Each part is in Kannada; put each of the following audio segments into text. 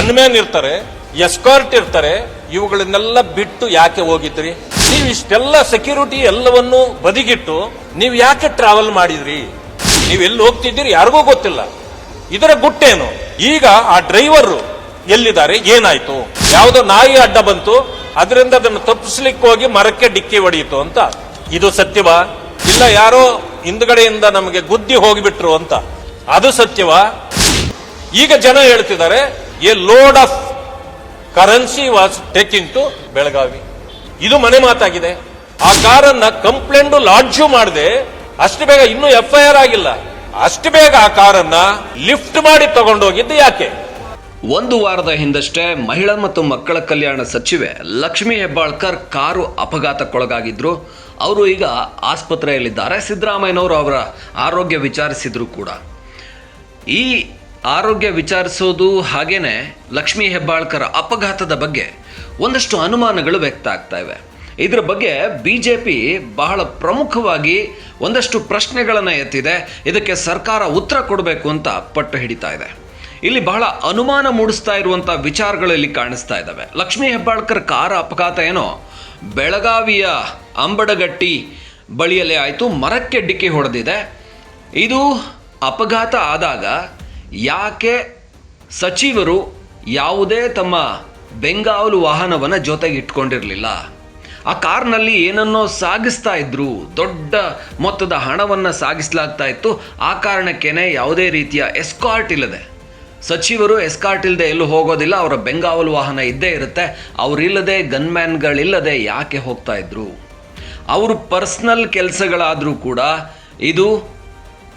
ಗನ್ಮ್ಯಾನ್ ಇರ್ತಾರೆ ಎಸ್ಕಾರ್ಟ್ ಇರ್ತಾರೆ, ಇವುಗಳನ್ನೆಲ್ಲ ಬಿಟ್ಟು ಯಾಕೆ ಹೋಗಿದ್ರಿ? ನೀವು ಇಷ್ಟೆಲ್ಲ ಸೆಕ್ಯೂರಿಟಿ ಎಲ್ಲವನ್ನು ಬದಿಗಿಟ್ಟು ನೀವು ಯಾಕೆ ಟ್ರಾವೆಲ್ ಮಾಡಿದ್ರಿ? ನೀವು ಎಲ್ಲಿ ಹೋಗ್ತಿದ್ದೀರಿ ಯಾರಿಗೂ ಗೊತ್ತಿಲ್ಲ. ಇದರ ಗುಟ್ಟೇನು? ಈಗ ಆ ಡ್ರೈವರ್ ಎಲ್ಲಿದ್ದಾರೆ? ಏನಾಯ್ತು? ಯಾವುದೋ ನಾಯಿ ಅಡ್ಡ ಬಂತು, ಅದರಿಂದ ಅದನ್ನು ತಪ್ಪಿಸ್ಲಿಕ್ಕೆ ಹೋಗಿ ಮರಕ್ಕೆ ಡಿಕ್ಕಿ ಹೊಡೆಯಿತು ಅಂತ. ಇದು ಸತ್ಯವಾ? ಇಲ್ಲ ಯಾರೋ ಹಿಂದ್ಗಡೆಯಿಂದ ನಮಗೆ ಗುದ್ದಿ ಹೋಗಿಬಿಟ್ರು ಅಂತ. ಅದು ಸತ್ಯವಾ? ಈಗ ಜನ ಹೇಳ್ತಿದ್ದಾರೆ a load of currency was taking to Belagavi ಇದು ಮನೆ ಮಾತಾಗಿದೆ. ಆ ಕಾರನ್ನ ಕಂಪ್ಲೇಂಟ್ ಲಾಡ್ಜು ಮಾಡದೆ, ಅಷ್ಟು ಬೇಗ ಇನ್ನೂ ಎಫ್ ಐ ಆರ್ ಆಗಿಲ್ಲ. ಅಷ್ಟು ಬೇಗ ಆ ಕಾರನ್ನ ಲಿಫ್ಟ್ ಮಾಡಿ ತಗೊಂಡೋಗಿದ್ದು ಯಾಕೆ? ಒಂದು ವಾರದ ಹಿಂದಷ್ಟೇ ಮಹಿಳಾ ಮತ್ತು ಮಕ್ಕಳ ಕಲ್ಯಾಣ ಸಚಿವೆ ಲಕ್ಷ್ಮೀ ಹೆಬ್ಬಾಳ್ಕರ್ ಕಾರು ಅಪಘಾತಕ್ಕೊಳಗಾಗಿದ್ರು. ಅವರು ಈಗ ಆಸ್ಪತ್ರೆಯಲ್ಲಿದ್ದಾರೆ. ಸಿದ್ದರಾಮಯ್ಯನವರು ಅವರ ಆರೋಗ್ಯ ವಿಚಾರಿಸಿದ್ರು ಕೂಡ. ಈ ಆರೋಗ್ಯ ವಿಚಾರಿಸೋದು ಹಾಗೇನೆ ಲಕ್ಷ್ಮೀ ಹೆಬ್ಬಾಳ್ಕರ್ ಅಪಘಾತದ ಬಗ್ಗೆ ಒಂದಷ್ಟು ಅನುಮಾನಗಳು ವ್ಯಕ್ತ ಆಗ್ತಾ ಇವೆ. ಇದರ ಬಗ್ಗೆ ಬಿ ಜೆ ಪಿ ಬಹಳ ಪ್ರಮುಖವಾಗಿ ಒಂದಷ್ಟು ಪ್ರಶ್ನೆಗಳನ್ನು ಎತ್ತಿದೆ. ಇದಕ್ಕೆ ಸರ್ಕಾರ ಉತ್ತರ ಕೊಡಬೇಕು ಅಂತ ಪಟ್ಟು ಹಿಡಿತಾ ಇದೆ. ಇಲ್ಲಿ ಬಹಳ ಅನುಮಾನ ಮೂಡಿಸ್ತಾ ಇರುವಂಥ ವಿಚಾರಗಳು ಇಲ್ಲಿ ಕಾಣಿಸ್ತಾ ಇದ್ದಾವೆ ಲಕ್ಷ್ಮೀ ಹೆಬ್ಬಾಳ್ಕರ್ ಕಾರ ಅಪಘಾತ ಏನೋ ಬೆಳಗಾವಿಯ ಅಂಬಡಗಟ್ಟಿ ಬಳಿಯಲ್ಲೇ ಆಯಿತು. ಮರಕ್ಕೆ ಡಿಕ್ಕಿ ಹೊಡೆದಿದೆ. ಇದು ಅಪಘಾತ ಆದಾಗ ಯಾಕೆ ಸಚಿವರು ಯಾವುದೇ ತಮ್ಮ ಬೆಂಗಾವಲು ವಾಹನವನ್ನು ಜೊತೆಗೆ ಇಟ್ಕೊಂಡಿರಲಿಲ್ಲ? ಆ ಕಾರ್ನಲ್ಲಿ ಏನನ್ನೋ ಸಾಗಿಸ್ತಾ ಇದ್ರು, ದೊಡ್ಡ ಮೊತ್ತದ ಹಣವನ್ನು ಸಾಗಿಸಲಾಗ್ತಾ ಇತ್ತು. ಆ ಕಾರಣಕ್ಕೇನೆ ಯಾವುದೇ ರೀತಿಯ ಎಸ್ಕಾರ್ಟ್ ಇಲ್ಲದೆ. ಸಚಿವರು ಎಸ್ಕಾರ್ಟ್ ಇಲ್ಲದೆ ಎಲ್ಲೂ ಹೋಗೋದಿಲ್ಲ, ಅವರ ಬೆಂಗಾವಲು ವಾಹನ ಇದ್ದೇ ಇರುತ್ತೆ. ಅವರಿಲ್ಲದೆ ಗನ್ಮ್ಯಾನ್ಗಳಿಲ್ಲದೆ ಯಾಕೆ ಹೋಗ್ತಾ ಇದ್ರು? ಅವರು ಪರ್ಸ್ನಲ್ ಕೆಲಸಗಳಾದರೂ ಕೂಡ ಇದು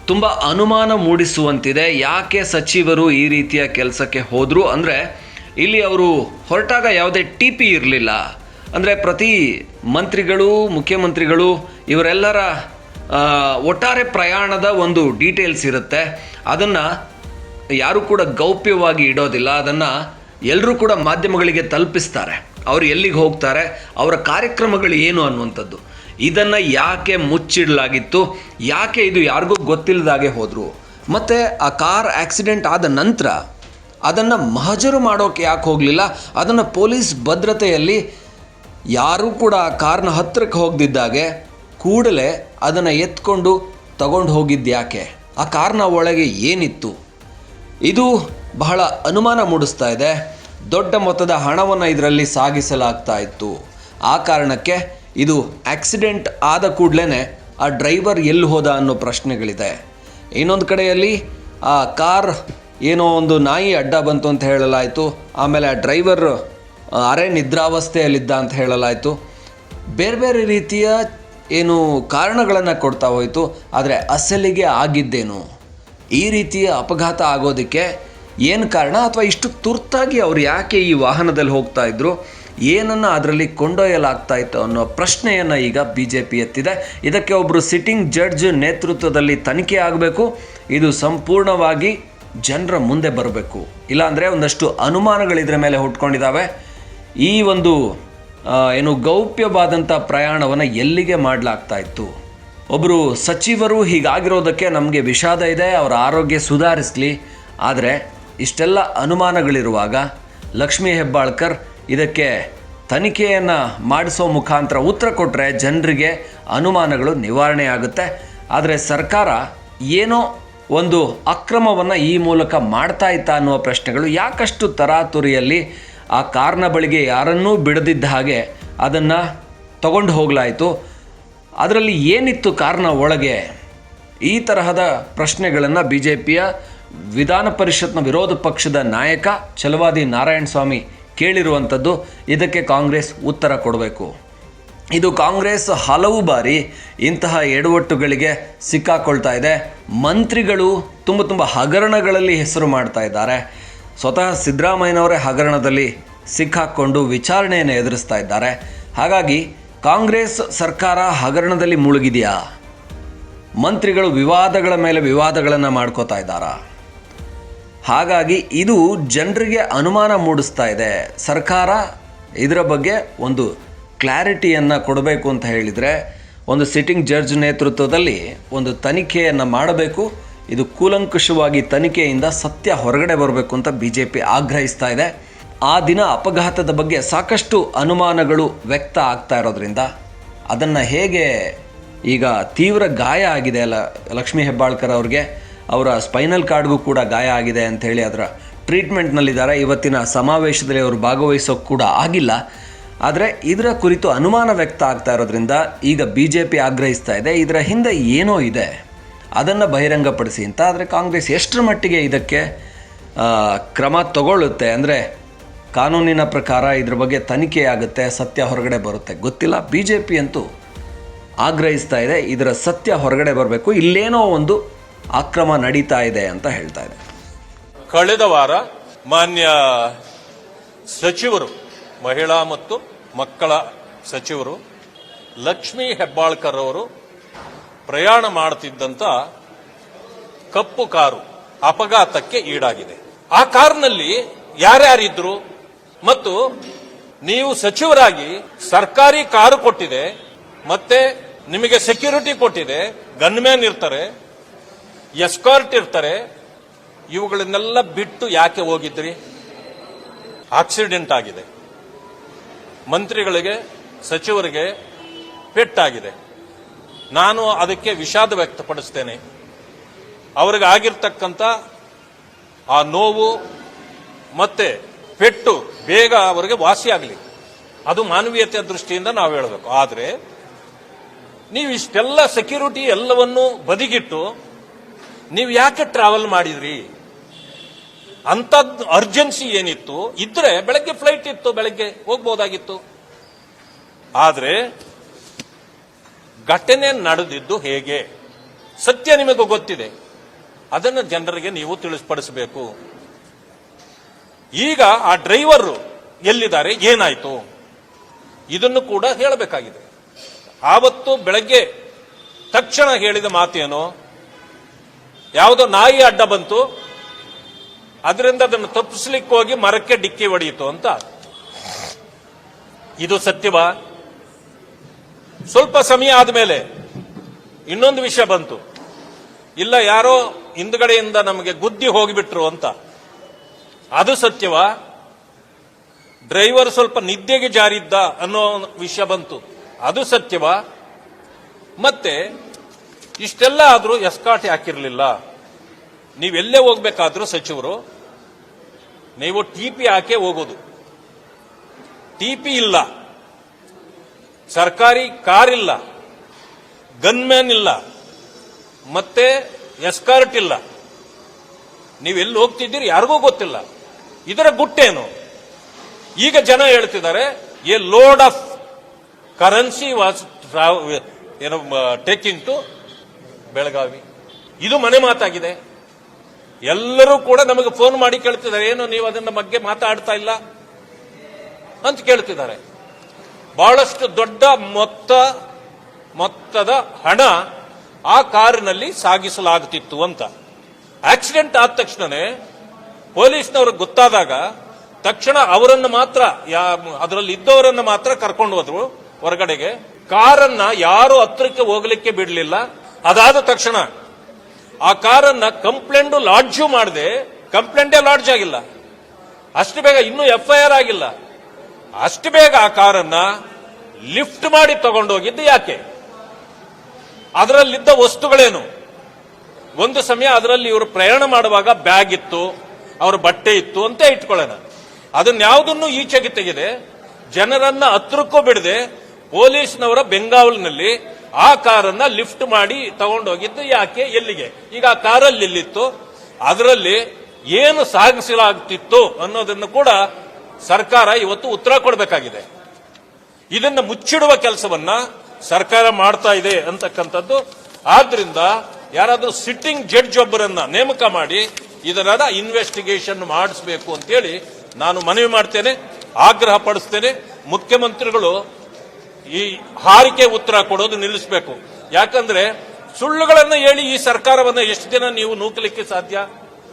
ತುಂಬ ಅನುಮಾನ ಮೂಡಿಸುವಂತಿದೆ. ಯಾಕೆ ಸಚಿವರು ಈ ರೀತಿಯ ಕೆಲಸಕ್ಕೆ ಹೋದರು? ಅಂದರೆ, ಇಲ್ಲಿ ಅವರು ಹೊರಟಾಗ ಯಾವುದೇ ಟಿ ಪಿ ಇರಲಿಲ್ಲ. ಅಂದರೆ, ಪ್ರತಿ ಮಂತ್ರಿಗಳು, ಮುಖ್ಯಮಂತ್ರಿಗಳು, ಇವರೆಲ್ಲರ ಒಟ್ಟಾರೆ ಪ್ರಯಾಣದ ಒಂದು ಡೀಟೇಲ್ಸ್ ಇರುತ್ತೆ. ಅದನ್ನು ಯಾರು ಕೂಡ ಗೌಪ್ಯವಾಗಿ ಇಡೋದಿಲ್ಲ. ಅದನ್ನು ಎಲ್ಲರೂ ಕೂಡ ಮಾಧ್ಯಮಗಳಿಗೆ ತಲುಪಿಸ್ತಾರೆ. ಅವರು ಎಲ್ಲಿಗೆ ಹೋಗ್ತಾರೆ? ಅವರ ಕಾರ್ಯಕ್ರಮಗಳು ಏನು ಅನ್ನುವಂಥದ್ದು. ಇದನ್ನು ಯಾಕೆ ಮುಚ್ಚಿಡಲಾಗಿತ್ತು? ಯಾಕೆ ಇದು ಯಾರಿಗೂ ಗೊತ್ತಿಲ್ಲದಾಗೆ ಹೋದರು? ಮತ್ತು ಆ ಕಾರ್ ಆಕ್ಸಿಡೆಂಟ್ ಆದ ನಂತರ ಅದನ್ನು ಮಹಜರು ಮಾಡೋಕೆ ಯಾಕೆ ಹೋಗಲಿಲ್ಲ? ಅದನ್ನು ಪೊಲೀಸ್ ಭದ್ರತೆಯಲ್ಲಿ ಯಾರೂ ಕೂಡ ಆ ಕಾರ್ನ ಹತ್ತಿರಕ್ಕೆ ಹೋಗದಿದ್ದಾಗೆ ಕೂಡಲೇ ಅದನ್ನು ಎತ್ಕೊಂಡು ತಗೊಂಡು ಹೋಗಿದ್ದ್ಯಾಕೆ ಆ ಕಾರ್ನ ಒಳಗೆ ಏನಿತ್ತು? ಇದು ಬಹಳ ಅನುಮಾನ ಮೂಡಿಸ್ತಾ ಇದೆ. ದೊಡ್ಡ ಮೊತ್ತದ ಹಣವನ್ನು ಇದರಲ್ಲಿ ಸಾಗಿಸಲಾಗ್ತಾ ಇತ್ತು. ಆ ಕಾರಣಕ್ಕೆ ಇದು ಆಕ್ಸಿಡೆಂಟ್ ಆದ ಕೂಡಲೇ ಆ ಡ್ರೈವರ್ ಎಲ್ಲಿ ಹೋದ ಅನ್ನೋ ಪ್ರಶ್ನೆಗಳಿದೆ. ಇನ್ನೊಂದು ಕಡೆಯಲ್ಲಿ ಆ ಕಾರ್ ಏನೋ ಒಂದು ನಾಯಿ ಅಡ್ಡ ಬಂತು ಅಂತ ಹೇಳಲಾಯಿತು. ಆಮೇಲೆ ಆ ಡ್ರೈವರ್ ಅರೆ ನಿದ್ರಾವಸ್ಥೆಯಲ್ಲಿದ್ದ ಅಂತ ಹೇಳಲಾಯಿತು. ಬೇರೆ ಬೇರೆ ರೀತಿಯ ಏನು ಕಾರಣಗಳನ್ನು ಕೊಡ್ತಾ ಹೋಯಿತು. ಆದರೆ ಅಸಲಿಗೆ ಆಗಿದ್ದೇನು? ಈ ರೀತಿಯ ಅಪಘಾತ ಆಗೋದಕ್ಕೆ ಏನು ಕಾರಣ? ಅಥವಾ ಇಷ್ಟು ತುರ್ತಾಗಿ ಅವ್ರು ಯಾಕೆ ಈ ವಾಹನದಲ್ಲಿ ಹೋಗ್ತಾ ಇದ್ರು? ಏನನ್ನು ಅದರಲ್ಲಿ ಕೊಂಡೊಯ್ಯಲಾಗ್ತಾ ಇತ್ತು ಅನ್ನೋ ಪ್ರಶ್ನೆಯನ್ನು ಈಗ ಬಿ ಜೆ ಪಿ ಎತ್ತಿದೆ. ಇದಕ್ಕೆ ಒಬ್ಬರು ಸಿಟ್ಟಿಂಗ್ ಜಡ್ಜ್ ನೇತೃತ್ವದಲ್ಲಿ ತನಿಖೆ ಆಗಬೇಕು. ಇದು ಸಂಪೂರ್ಣವಾಗಿ ಜನರ ಮುಂದೆ ಬರಬೇಕು. ಇಲ್ಲಾಂದರೆ ಒಂದಷ್ಟು ಅನುಮಾನಗಳಿದ್ರ ಮೇಲೆ ಹುಟ್ಕೊಂಡಿದ್ದಾವೆ ಈ ಒಂದು ಏನು ಗೌಪ್ಯವಾದಂಥ ಪ್ರಯಾಣವನ್ನು ಎಲ್ಲಿಗೆ ಮಾಡಲಾಗ್ತಾ ಇತ್ತು ಒಬ್ಬರು ಸಚಿವರು ಹೀಗಾಗಿರೋದಕ್ಕೆ ನಮಗೆ ವಿಷಾದ ಇದೆ, ಅವರ ಆರೋಗ್ಯ ಸುಧಾರಿಸಲಿ. ಆದರೆ ಇಷ್ಟೆಲ್ಲ ಅನುಮಾನಗಳಿರುವಾಗ ಲಕ್ಷ್ಮೀ ಹೆಬ್ಬಾಳ್ಕರ್ ಇದಕ್ಕೆ ತನಿಖೆಯನ್ನು ಮಾಡಿಸೋ ಮುಖಾಂತರ ಉತ್ತರ ಕೊಟ್ಟರೆ ಜನರಿಗೆ ಅನುಮಾನಗಳು ನಿವಾರಣೆ ಆಗುತ್ತೆ. ಆದರೆ ಸರ್ಕಾರ ಏನೋ ಒಂದು ಅಕ್ರಮವನ್ನು ಈ ಮೂಲಕ ಮಾಡ್ತಾ ಇತ್ತ ಅನ್ನುವ ಪ್ರಶ್ನೆಗಳು ಯಾಕಷ್ಟು ತರಾತುರಿಯಲ್ಲಿ ಆ ಕಾರ್ನ ಬಳಿಗೆ ಯಾರನ್ನೂ ಬಿಡದಿದ್ದ ಹಾಗೆ ಅದನ್ನು ತಗೊಂಡು ಹೋಗಲಾಯಿತು. ಅದರಲ್ಲಿ ಏನಿತ್ತು ಕಾರ್ನ ಒಳಗೆ? ಈ ತರಹದ ಪ್ರಶ್ನೆಗಳನ್ನು ಬಿ ಜೆ ಪಿಯ ವಿಧಾನ ಪರಿಷತ್ನ ವಿರೋಧ ಪಕ್ಷದ ನಾಯಕ ಛಲವಾದಿ ನಾರಾಯಣ ಸ್ವಾಮಿ ಕೇಳಿರುವಂಥದ್ದು, ಇದಕ್ಕೆ ಕಾಂಗ್ರೆಸ್ ಉತ್ತರ ಕೊಡಬೇಕು. ಇದು ಕಾಂಗ್ರೆಸ್ ಹಲವು ಬಾರಿ ಇಂತಹ ಎಡವಟ್ಟುಗಳಿಗೆ ಸಿಕ್ಕಾಕೊಳ್ತಾ ಇದೆ. ಮಂತ್ರಿಗಳು ತುಂಬ ತುಂಬ ಹಗರಣಗಳಲ್ಲಿ ಹೆಸರು ಮಾಡ್ತಾ ಇದ್ದಾರೆ. ಸ್ವತಃ ಸಿದ್ದರಾಮಯ್ಯನವರೇ ಹಗರಣದಲ್ಲಿ ಸಿಕ್ಕಾಕ್ಕೊಂಡು ವಿಚಾರಣೆಯನ್ನು ಎದುರಿಸ್ತಾ ಇದ್ದಾರೆ. ಹಾಗಾಗಿ ಕಾಂಗ್ರೆಸ್ ಸರ್ಕಾರ ಹಗರಣದಲ್ಲಿ ಮುಳುಗಿದೆಯಾ? ಮಂತ್ರಿಗಳು ವಿವಾದಗಳ ಮೇಲೆ ವಿವಾದಗಳನ್ನು ಮಾಡ್ಕೋತಾ ಇದ್ದಾರಾ? ಹಾಗಾಗಿ ಇದು ಜನರಿಗೆ ಅನುಮಾನ ಮೂಡಿಸ್ತಾ ಇದೆ. ಸರ್ಕಾರ ಇದರ ಬಗ್ಗೆ ಒಂದು ಕ್ಲಾರಿಟಿಯನ್ನು ಕೊಡಬೇಕು ಅಂತ ಹೇಳಿದರೆ, ಒಂದು ಸಿಟ್ಟಿಂಗ್ ಜಡ್ಜ್ ನೇತೃತ್ವದಲ್ಲಿ ಒಂದು ತನಿಖೆಯನ್ನು ಮಾಡಬೇಕು. ಇದು ಕೂಲಂಕುಷವಾಗಿ ತನಿಖೆಯಿಂದ ಸತ್ಯ ಹೊರಗಡೆ ಬರಬೇಕು ಅಂತ ಬಿ ಜೆ ಪಿ ಆಗ್ರಹಿಸ್ತಾ ಇದೆ. ಆ ದಿನ ಅಪಘಾತದ ಬಗ್ಗೆ ಸಾಕಷ್ಟು ಅನುಮಾನಗಳು ವ್ಯಕ್ತ ಆಗ್ತಾ ಇರೋದ್ರಿಂದ ಅದನ್ನು ಹೇಗೆ ಈಗ ತೀವ್ರ ಗಾಯ ಆಗಿದೆ ಅಲ್ಲ ಲಕ್ಷ್ಮೀ ಹೆಬ್ಬಾಳ್ಕರ್ ಅವ್ರಿಗೆ ಅವರ ಸ್ಪೈನಲ್ ಕಾರ್ಡ್ಗೂ ಕೂಡ ಗಾಯ ಆಗಿದೆ ಅಂತ ಹೇಳಿ ಅದರ ಟ್ರೀಟ್ಮೆಂಟ್ನಲ್ಲಿದ್ದಾರೆ. ಇವತ್ತಿನ ಸಮಾವೇಶದಲ್ಲಿ ಅವರು ಭಾಗವಹಿಸೋಕ್ಕೆ ಕೂಡ ಆಗಿಲ್ಲ. ಆದರೆ ಇದರ ಕುರಿತು ಅನುಮಾನ ವ್ಯಕ್ತ ಆಗ್ತಾ ಇರೋದ್ರಿಂದ ಈಗ ಬಿ ಜೆ ಪಿ ಆಗ್ರಹಿಸ್ತಾ ಇದೆ. ಇದರ ಹಿಂದೆ ಏನೋ ಇದೆ. ಅದನ್ನು ಬಹಿರಂಗಪಡಿಸಿ ಅಂತ. ಆದರೆ ಕಾಂಗ್ರೆಸ್ ಎಷ್ಟರ ಮಟ್ಟಿಗೆ ಇದಕ್ಕೆ ಕ್ರಮ ತಗೊಳ್ಳುತ್ತೆ? ಅಂದರೆ ಕಾನೂನಿನ ಪ್ರಕಾರ ಇದ್ರ ಬಗ್ಗೆ ತನಿಖೆ ಆಗುತ್ತೆ, ಸತ್ಯ ಹೊರಗಡೆ ಬರುತ್ತೆ. ಗೊತ್ತಿಲ್ಲ. ಬಿ ಜೆ ಪಿ ಅಂತೂ ಆಗ್ರಹಿಸ್ತಾ ಇದೆ. ಇದರ ಸತ್ಯ ಹೊರಗಡೆ ಬರಬೇಕು. ಇಲ್ಲೇನೋ ಒಂದು ಅಕ್ರಮ ನಡೀತಾ ಇದೆ ಅಂತ ಹೇಳ್ತಾ ಇದೆ. ಕಳೆದ ವಾರ ಮಾನ್ಯ ಸಚಿವರು, ಮಹಿಳಾ ಮತ್ತು ಮಕ್ಕಳ ಸಚಿವರು ಲಕ್ಷ್ಮೀ ಹೆಬ್ಬಾಳ್ಕರ್ ಅವರು ಪ್ರಯಾಣ ಮಾಡುತ್ತಿದ್ದಂತ ಕಪ್ಪು ಕಾರು ಅಪಘಾತಕ್ಕೆ ಈಡಾಗಿದೆ. ಆ ಕಾರ್ನಲ್ಲಿ ಯಾರ್ಯಾರಿದ್ರು? ಮತ್ತು ನೀವು ಸಚಿವರಾಗಿ ಸರ್ಕಾರಿ ಕಾರು ಕೊಟ್ಟಿದೆ, ಮತ್ತೆ ನಿಮಗೆ ಸೆಕ್ಯೂರಿಟಿ ಕೊಟ್ಟಿದೆ ಗನ್ಮ್ಯಾನ್ ಇರ್ತಾರೆ ಎಸ್ಕಾರ್ಟ್ ಇರ್ತಾರೆ, ಇವುಗಳನ್ನೆಲ್ಲ ಬಿಟ್ಟು ಯಾಕೆ ಹೋಗಿದ್ರಿ? ಆಕ್ಸಿಡೆಂಟ್ ಆಗಿದೆ. ಮಂತ್ರಿಗಳಿಗೆ, ಸಚಿವರಿಗೆ ಪೆಟ್ಟಾಗಿದೆ. ನಾನು ಅದಕ್ಕೆ ವಿಷಾದ ವ್ಯಕ್ತಪಡಿಸ್ತೇನೆ. ಅವರಿಗೆ ಆಗಿರ್ತಕ್ಕಂಥ ಆ ನೋವು ಮತ್ತೆ ಪೆಟ್ಟು ಬೇಗ ಅವರಿಗೆ ವಾಸಿಯಾಗಲಿ. ಅದು ಮಾನವೀಯತೆಯ ದೃಷ್ಟಿಯಿಂದ ನಾವು ಹೇಳಬೇಕು. ಆದರೆ, ನೀವು ಇಷ್ಟೆಲ್ಲ ಸೆಕ್ಯೂರಿಟಿ ಎಲ್ಲವನ್ನೂ ಬದಿಗಿಟ್ಟು ನೀವು ಯಾಕೆ ಟ್ರಾವೆಲ್ ಮಾಡಿದ್ರಿ? ಅಂಥದ್ದು ಅರ್ಜೆನ್ಸಿ ಏನಿತ್ತು? ಇದ್ರೆ ಬೆಳಗ್ಗೆ ಫ್ಲೈಟ್ ಇತ್ತು, ಬೆಳಗ್ಗೆ ಹೋಗ್ಬೋದಾಗಿತ್ತು. ಆದ್ರೆ ಘಟನೆ ನಡೆದಿದ್ದು ಹೇಗೆ? ಸತ್ಯ ನಿಮಗೆ ಗೊತ್ತಿದೆ. ಅದನ್ನು ಜನರಿಗೆ ನೀವು ತಿಳಿಸ್ಪಡಿಸಬೇಕು. ಈಗ ಆ ಡ್ರೈವರ್ ಎಲ್ಲಿದ್ದಾರೆ? ಏನಾಯ್ತು? ಇದನ್ನು ಕೂಡ ಹೇಳಬೇಕಾಗಿದೆ. ಆವತ್ತು ಬೆಳಗ್ಗೆ ತಕ್ಷಣ ಹೇಳಿದ ಮಾತೇನು? ಯಾವುದೋ ನಾಯಿ ಅಡ್ಡ ಬಂತು, ಅದರಿಂದ ಅದನ್ನು ತಪ್ಪಿಸ್ಲಿಕ್ಕೆ ಹೋಗಿ ಮರಕ್ಕೆ ಡಿಕ್ಕಿ ಹೊಡೆಯಿತು ಅಂತ. ಇದು ಸತ್ಯವಾ? ಸ್ವಲ್ಪ ಸಮಯ ಆದಮೇಲೆ ಇನ್ನೊಂದು ವಿಷಯ ಬಂತು. ಇಲ್ಲ, ಯಾರೋ ಹಿಂದ್ಗಡೆಯಿಂದ ನಮಗೆ ಗುದ್ದಿ ಹೋಗಿಬಿಟ್ರು ಅಂತ. ಅದು ಸತ್ಯವಾ? ಡ್ರೈವರ್ ಸ್ವಲ್ಪ ನಿದ್ದೆಗೆ ಜಾರಿದ್ದ ಅನ್ನೋ ವಿಷಯ ಬಂತು. ಅದು ಸತ್ಯವಾ? ಮತ್ತೆ ಇಷ್ಟೆಲ್ಲ ಆದರೂ ಎಸ್ಕಾಟ್ ಹಾಕಿರಲಿಲ್ಲ. ನೀವೆಲ್ಲೇ ಹೋಗ್ಬೇಕಾದ್ರೂ ಸಚಿವರು, ನೀವು ಟಿ ಪಿ ಹಾಕೇ ಹೋಗೋದು. ಟಿ ಪಿ ಇಲ್ಲ. ಸರ್ಕಾರಿ ಕಾರ್ ಇಲ್ಲ. ಗನ್ಮ್ಯಾನ್ ಇಲ್ಲ. ಮತ್ತೆ ಎಸ್ಕಾರ್ಟ್ ಇಲ್ಲ. ನೀವೆಲ್ಲಿ ಹೋಗ್ತಿದ್ದೀರಿ ಯಾರಿಗೂ ಗೊತ್ತಿಲ್ಲ. ಇದರ ಗುಟ್ಟೇನು? ಈಗ ಜನ ಹೇಳ್ತಿದ್ದಾರೆ, a load of currency was ಏನೋ ಟೇಕಿಂಗ್ ಟು ಬೆಳಗಾವಿ. ಇದು ಮನೆ ಮಾತಾಗಿದೆ. ಎಲ್ಲರೂ ಕೂಡ ನಮಗೆ ಫೋನ್ ಮಾಡಿ ಕೇಳ್ತಿದ್ದಾರೆ, ಏನು ನೀವು ಅದನ್ನ ಬಗ್ಗೆ ಮಾತಾಡ್ತಾ ಇಲ್ಲ? ಅಂತ ಕೇಳ್ತಿದ್ದಾರೆ. ಬಹಳಷ್ಟು ದೊಡ್ಡ ಮೊತ್ತ, ಮೊತ್ತದ ಹಣ ಆ ಕಾರಿನಲ್ಲಿ ಸಾಗಿಸಲಾಗುತ್ತಿತ್ತು ಅಂತ. ಆಕ್ಸಿಡೆಂಟ್ ಆದ ತಕ್ಷಣನೇ ಪೊಲೀಸ್ನವರು ಗೊತ್ತಾದಾಗ ತಕ್ಷಣ ಅವರನ್ನು ಮಾತ್ರ ಅದರಲ್ಲಿ ಇದ್ದವರನ್ನು ಮಾತ್ರ ಕರ್ಕೊಂಡು ಹೋದ್ರು ಹೊರಗಡೆಗೆ. ಕಾರನ್ನ ಯಾರು ಹತ್ರಕ್ಕೆ ಹೋಗಲಿಕ್ಕೆ ಬಿಡಲಿಲ್ಲ. ಅದಾದ ತಕ್ಷಣ ಆ ಕಾರನ್ನ ಕಂಪ್ಲೇಂಟ್ ಲಾಡ್ಜು ಮಾಡದೆ, ಕಂಪ್ಲೇಂಟೇ ಲಾಡ್ಜ್ ಆಗಿಲ್ಲ. ಅಷ್ಟು ಬೇಗ ಇನ್ನೂ ಎಫ್ಐಆರ್ ಆಗಿಲ್ಲ. ಅಷ್ಟು ಬೇಗ ಆ ಕಾರನ್ನ ಲಿಫ್ಟ್ ಮಾಡಿ ತಗೊಂಡೋಗಿದ್ದು ಯಾಕೆ? ಅದರಲ್ಲಿದ್ದ ವಸ್ತುಗಳೇನು? ಒಂದು ಸಮಯ ಅದರಲ್ಲಿ ಇವರು ಪ್ರಯಾಣ ಮಾಡುವಾಗ ಬ್ಯಾಗ್ ಇತ್ತು, ಅವ್ರ ಬಟ್ಟೆ ಇತ್ತು ಅಂತ ಇಟ್ಕೊಳ್ಳೋಣ. ಅದನ್ಯಾವುದನ್ನು ಈಚೆಗೆ ತೆಗೆದೆ, ಜನರನ್ನ ಹತ್ರಕ್ಕೂ ಬಿಡದೆ ಪೊಲೀಸ್ನವರ ಬೆಂಗಾವಲಿನಲ್ಲಿ ಆ ಕಾರನ್ನ ಲಿಫ್ಟ್ ಮಾಡಿ ತಗೊಂಡೋಗಿದ್ದು ಯಾಕೆ ಎಲ್ಲಿಗೆ? ಈಗ ಆ ಕಾರಲ್ಲಿ ಎಲ್ಲಿತ್ತು? ಅದರಲ್ಲಿ ಏನು ಸಾಗಿಸಲಾಗುತ್ತಿತ್ತು ಅನ್ನೋದನ್ನು ಕೂಡ ಸರ್ಕಾರ ಇವತ್ತು ಉತ್ತರ ಕೊಡಬೇಕಾಗಿದೆ. ಇದನ್ನು ಮುಚ್ಚಿಡುವ ಕೆಲಸವನ್ನ ಸರ್ಕಾರ ಮಾಡ್ತಾ ಇದೆ ಅಂತಕ್ಕಂಥದ್ದು. ಆದ್ರಿಂದ ಯಾರಾದರೂ ಸಿಟ್ಟಿಂಗ್ ಜಡ್ಜ್ ಒಬ್ಬರನ್ನ ನೇಮಕ ಮಾಡಿ ಇದರ ಇನ್ವೆಸ್ಟಿಗೇಷನ್ ಮಾಡಿಸಬೇಕು ಅಂತೇಳಿ ನಾನು ಮನವಿ ಮಾಡ್ತೇನೆ ಆಗ್ರಹ ಪಡಿಸ್ತೇನೆ ಮುಖ್ಯಮಂತ್ರಿಗಳು ಈ ಹಾರಿಕೆ ಉತ್ತರ ಕೊಡೋದು ನಿಲ್ಲಿಸಬೇಕು. ಯಾಕಂದ್ರೆ ಸುಳ್ಳುಗಳನ್ನು ಹೇಳಿ ಈ ಸರ್ಕಾರವನ್ನು ಎಷ್ಟು ದಿನ ನೀವು ನೂಕಲಿಕ್ಕೆ ಸಾಧ್ಯ?